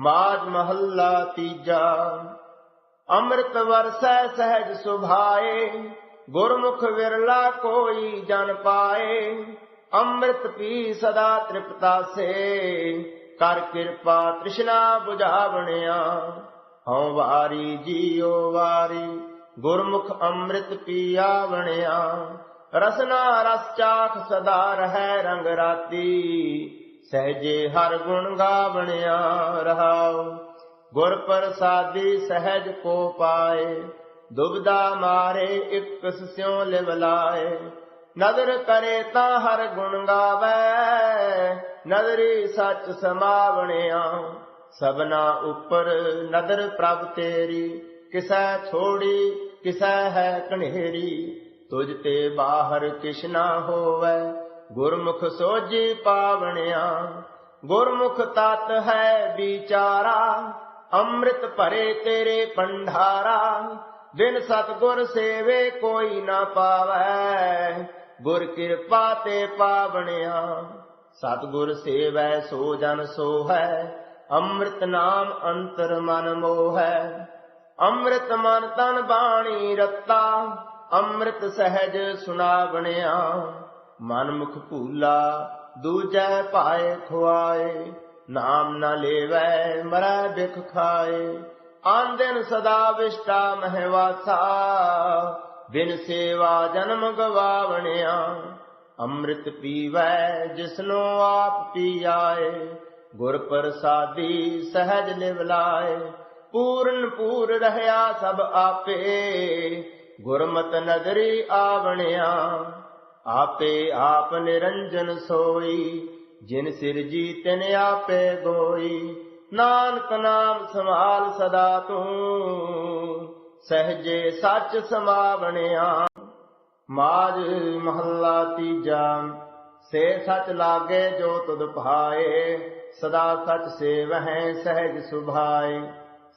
ਮਾਜ ਮਹੱਲਾ ਤੀਜਾ। ਅੰਮ੍ਰਿਤ ਵਰਸੈ ਸਹਿਜ ਸੁਭਾਏ, ਗੁਰਮੁਖ ਵਿਰਲਾ ਕੋਈ ਜਨ ਪਾਏ। ਅੰਮ੍ਰਿਤ ਪੀ ਸਦਾ ਤ੍ਰਿਪਤਾ ਸੇ, ਕਰ ਕਿਰਪਾ ਤ੍ਰਿਸ਼ਨਾ 부ਝਾਵਣਿਆ ਹਉ ਵਾਰੀ ਜੀਉ ਵਾਰੀ, ਗੁਰਮੁਖ ਅੰਮ੍ਰਿਤ ਪੀਆ ਬਣਿਆ ਰਸਨਾ ਰਸ ਚਾਖ ਸਦਾ ਰਹੈ ਰੰਗ ਰਾਤੀ। ਸਹਜੇ ਹਰ ਗੁਣ ਗਾਵਣਿਆ ਰਹਾਉ। ਗੁਰ ਪ੍ਰਸਾਦੀ ਸਹਿਜ ਕੋ ਪਾਏ ਦੁਬਦਾ ਮਾਰੇ ਇਕ ਸਿਉ ਲਿਵ ਲਾਏ। ਨਦਰ ਕਰੇ ਤਾਂ ਹਰ ਗੁਣ ਗਾਵੇ, ਨਦਰੀ ਸੱਚ ਸਮਾਵਣਿਆ। ਸਭਨਾ ਉੱਪਰ ਨਦਰ ਪ੍ਰਭ ਤੇਰੀ, ਕਿਸੈ ਛੋੜੀ ਕਿਸੈ ਹੈ ਕਨੇਰੀ। ਤੁਝ ਤੇ ਬਾਹਰ ਕਿਛ ਨਾ ਹੋਵੇ ਗੁਰਮੁਖ ਸੋਜੀ ਪਾਵਣਿਆ, ਗੁਰਮੁਖ ਤਤ ਹੈ ਵਿਚਾਰਾ, ਅੰਮ੍ਰਿਤ ਭਰੇ ਤੇਰੇ ਪੰਡਾਰਾ ਬਿਨ ਸਤਗੁਰ ਸੇਵੇ ਕੋਈ ਨਾ ਪਾਵੈ। ਗੁਰ ਕਿਰਪਾ ਤੇ ਪਾਵਣਿਆ, ਸਤਗੁਰ ਸੇਵੈ ਸੋ ਜਨ ਸੋ ਹੈ ਅੰਮ੍ਰਿਤ ਨਾਮ ਅੰਤਰ ਮਨ ਮੋਹੈ। ਅੰਮ੍ਰਿਤ ਮਨ ਤਨ ਬਾਣੀ ਰਤਾ, ਅੰਮ੍ਰਿਤ ਸਹਿਜ ਸੁਣਾਵਣਿਆ ਮਨ ਮੁਖ ਭੂਲਾ, ਦੂਜੈ ਭਾਏ ਖੁਆਏ, ਨਾਮ ਨਾ ਲੇਵੈ, ਮਰੈ ਬਿਖ ਖਾਏ। ਆਨ ਸਦਾ ਵਿਸ਼ਟਾ ਮਹਿਵਾਸਾ ਬਿਨ ਸੇਵਾ ਜਨਮ ਗਵਾਵਣਿਆ। ਅੰਮ੍ਰਿਤ ਪੀਵੈ, ਜਿਸਨੋ ਆਪ ਪੀਆਏ। ਗੁਰ ਪ੍ਰਸਾਦੀ ਸਹਿਜ ਲਿਵ ਲਾਏ ਪੂਰਨ ਪੂਰ ਰਹਿਆ ਸਭ ਆਪੇ। ਗੁਰਮਤ ਨਦਰੀ ਆਵਣਿਆ। ਆਪੇ ਆਪ ਨਿਰੰਜਨ ਸੋਈ, ਜਿਨ ਸਿਰਜੀ ਤਿਨ ਆਪੇ ਗੋਈ। ਨਾਨਕ ਨਾਮ ਸੰਭਾਲ ਸਦਾ ਤੂੰ, ਸਹਜੇ ਸੱਚ ਸਮਾਵਣਿਆ। ਮਾਜ ਮਹੱਲਾ ਤੀਜਾ, ਸੇ ਸਚ ਲਾਗੇ ਜੋ ਤੁਧ ਭਾਏ, ਸਦਾ ਸਚ ਸੇਵਹਿ ਸਹਿਜ ਸੁਭਾਏ।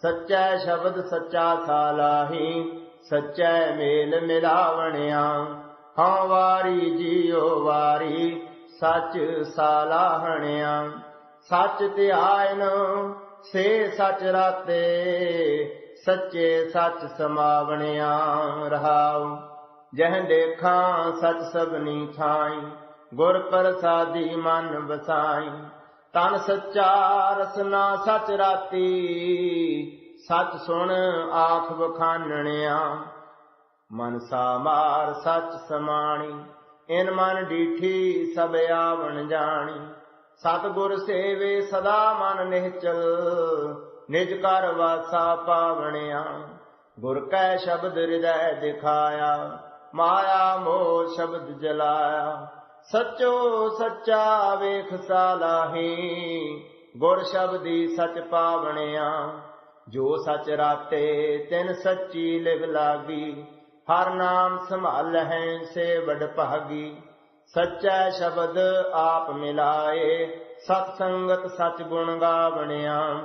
ਸੱਚੈ ਸ਼ਬਦ ਸੱਚਾ ਸਾਲਾਹੀ, ਸੱਚੈ ਮੇਲ ਮਿਲਾਵਣਿਆ। ਹਾਂ ਵਾਰੀ ਜੀਉ ਵਾਰੀ, ਸੱਚ ਸਾਲਾਹਣਿਆ ਸੱਚ ਧਿਆਇਨ ਸੇ ਸੱਚ ਰਾਤੇ, ਸੱਚੇ ਸੱਚ ਸਮਾਵਣਿਆ ਰਹਾਉ। ਜਹ ਦੇਖਾਂ ਸੱਚ ਸਭਨੀ ਥਾਈ, ਗੁਰ ਪ੍ਰਸਾਦੀ ਮਨ ਵਸਾਈ। ਤਨ ਸੱਚਾ ਰਸਨਾ ਸੱਚ ਰਾਤੀ, ਸੱਚ ਸੁਣ ਆਖ ਬਖਾਨਣਿਆ ਮਨਸਾ ਮਾਰ ਸੱਚ ਸਮਾਣੀ, ਇਨ ਮਨ ਡੀਠੀ ਸਭ ਆਵਣ ਜਾਣੀ। ਸਤਿਗੁਰ ਸੇਵੇ ਸਦਾ ਮਨ ਨਿਹਚਲ, ਨਿਜ ਕਰ ਵਾਸਾ ਪਾਵਣਿਆ। ਗੁਰ ਕੈ ਸ਼ਬਦ ਹਿਰਦੈ ਦਿਖਾਇਆ, ਮਾਇਆ ਮੋਹ ਸ਼ਬਦ ਜਲਾਇਆ। ਸਚੋ ਸੱਚਾ ਵੇਖ ਸਾਲਾਹੀ ਗੁਰ ਸ਼ਬਦੀ ਸਚ ਪਾਵਣਿਆ। ਜੋ ਸਚ ਰਾਤੇ ਤਿਨ ਸੱਚੀ ਲਿਵ ਲਾਗੀ ਹਰ ਨਾਮ ਸੰਭਾਲ ਹੈ ਸੇ ਵਡ ਭਾਗੀ, ਸੱਚਾ ਸ਼ਬਦ ਆਪ ਮਿਲਾਏ, ਸਤ ਸੰਗਤ ਸਚ ਗੁਣ ਗਾਵਣਿਆ।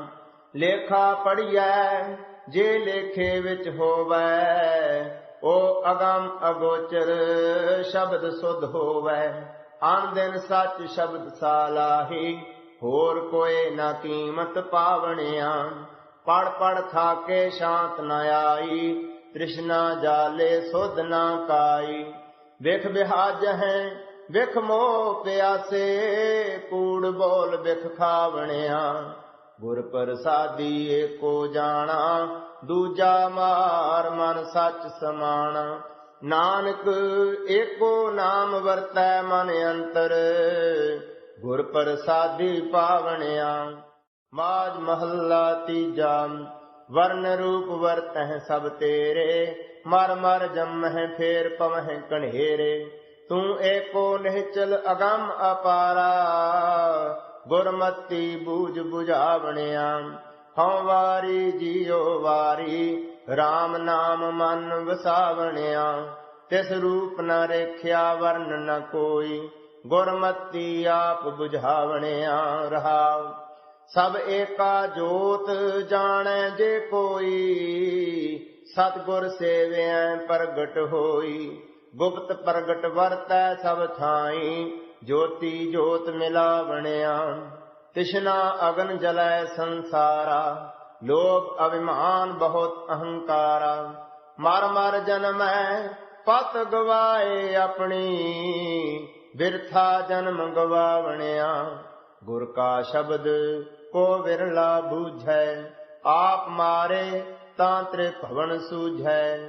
ਲੇਖਾ ਪੜੀਐ ਜੇ ਲੇਖੇ ਵਿੱਚ ਹੋਵੈ ਉਹ ਅਗੰਮ ਅਗੋਚਰ ਸ਼ਬਦ ਸੁਧ ਹੋਵੈ। ਆਨ ਦਿਨ ਸੱਚ ਸ਼ਬਦ ਸਾਲਾਹੀ, ਹੋਰ ਕੋਏ ਨਾ ਕੀਮਤ ਪਾਵਣਿਆ। ਪੜ ਪੜ ਥਾਕੇ ਸ਼ਾਂਤ ਨ ਆਈ ਤ੍ਰਿਸ਼ਨਾ ਜਾਲੇ ਸੁਧ ਨਾ ਕਾਈ। ਵਿਖ ਬਿਹਾਜ ਹੈ, ਵਿਖ ਮੋਹ ਪਿਆਸੇ, ਕੂੜ ਬੋਲ ਵਿਖ ਖਾਵਣਿਆ। ਗੁਰ ਪ੍ਰਸਾਦੀ ਏਕੋ ਜਾਣਾ, ਦੂਜਾ ਮਾਰ ਮਨ ਸੱਚ ਸਮਾਣਾ। ਨਾਨਕ ਏਕੋ ਨਾਮ ਵਰਤੈ ਮਨ ਅੰਤਰ, ਗੁਰ ਪ੍ਰਸਾਦੀ ਪਾਵਣਿਆ। ਮਾਜ ਮਹੱਲਾ ਤੀਜਾ ਵਰਨ ਰੂਪ ਵਰਤਹਿ ਸਭ ਤੇਰੇ, ਮਰ ਮਰ ਜੰਮਹਿ ਫੇਰ ਪਵਹਿ ਕਣੇਰੇ ਤੂੰ ਏਕੋ ਨਿਹਚਲ ਅਗੰਮ ਅਪਾਰਾ, ਗੁਰਮਤੀ ਬੂਝ 부ਝਾਵਣਿਆ ਹਉ ਵਾਰੀ ਜੀਉ ਵਾਰੀ RAM ਨਾਮ ਮਨ ਵਸਾਵਣਿਆ। ਤਿਸ ਰੂਪ ਨ ਰੇਖਿਆ ਵਰਨ ਨ ਕੋਈ, ਗੁਰਮਤੀ ਆਪ 부ਝਾਵਣਿਆ ਰਹਾਉ। ਸਭ ਏਕਾ ਜੋਤ ਜਾਣੈ ਜੇ ਕੋਈ, ਸਤਗੁਰ ਸੇਵਿਐ ਪ੍ਰਗਟ ਹੋਈ। ਗੁਪਤ ਪ੍ਰਗਟ ਵਰਤੈ ਸਭ ਥਾਈ, ਜੋਤੀ ਜੋਤ ਮਿਲਾਵਣਿਆ। ਤਿਸ਼ਨਾ ਅਗਨ ਜਲੈ ਸੰਸਾਰਾ, ਲੋਭ ਅਭਿਮਾਨ ਬਹੁਤ ਅਹੰਕਾਰਾ। ਮਰ ਮਰ ਜਨਮੈ ਪਤ ਗਵਾਏ ਆਪਣੀ, ਬਿਰਥਾ ਜਨਮ ਗਵਾਵਣਿਆ। ਗੁਰ ਕਾ ਸ਼ਬਦ ਕੋ ਵਿਰਲਾ ਬੂਝੈ, ਆਪ ਮਾਰੇ ਤਾਂ ਤ੍ਰਿ ਭਵਨ ਸੂਝੈ।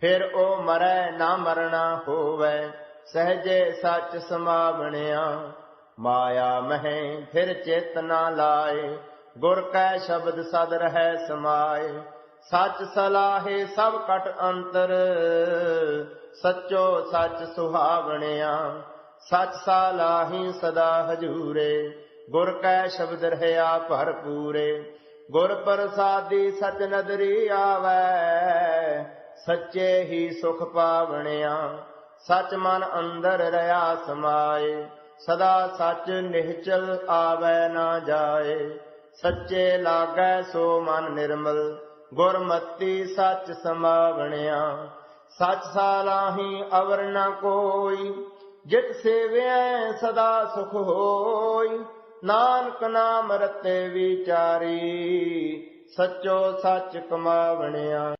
ਫਿਰ ਉਹ ਮਰੈ ਨਾ ਮਰਣਾ ਹੋਵੇ, ਸਹਜੇ ਸੱਚ ਸਮਾਵਣਿਆ। ਮਾਇਆ ਮਹਿ ਫਿਰ ਚਿਤ ਨਾ ਲਾਏ, ਗੁਰ ਕੈ ਸ਼ਬਦ ਸਦ ਰਹਿ ਸਮਾਏ। ਸੱਚ ਸਲਾਹੇ ਸਭ ਕਟ ਅੰਤਰ, ਸੱਚੋ ਸੱਚ ਸੁਹਾਵਣਿਆ। ਸੱਚ ਸਲਾਹੀ ਸਦਾ ਹਜੂਰੇ। ਗੁਰ ਕੈ ਸ਼ਬਦ ਰਹਿਆ ਭਰਪੂਰੇ ਗੁਰ ਪ੍ਰਸਾਦੀ ਸਚ ਨਦਰੀ ਆਵੈ, ਸੱਚੇ ਹੀ ਸੁਖ ਪਾਵਣਿਆ। ਸਚ ਮਨ ਅੰਦਰ ਰਹਾ ਸਮਾਏ, ਸਦਾ ਸੱਚ ਨਿਹਚਲ ਆਵੈ ਨਾ ਜਾਏ। ਸੱਚੇ ਲਾਗੈ ਸੋ ਮਨ ਨਿਰਮਲ, ਗੁਰਮਤੀ ਸੱਚ ਸਮਾਵਣਿਆ। ਸੱਚ ਸਾਲਾਹੀ ਅਵਰ ਨ ਕੋਈ, ਜਿਤ ਸੇਵਿਐ ਸਦਾ ਸੁਖ ਹੋਈ। ਨਾਨਕ ਨਾਮ ਰਤੇ ਵਿਚਾਰੀ ਸੱਚੋ ਸੱਚ ਕਮਾਵਣਿਆ।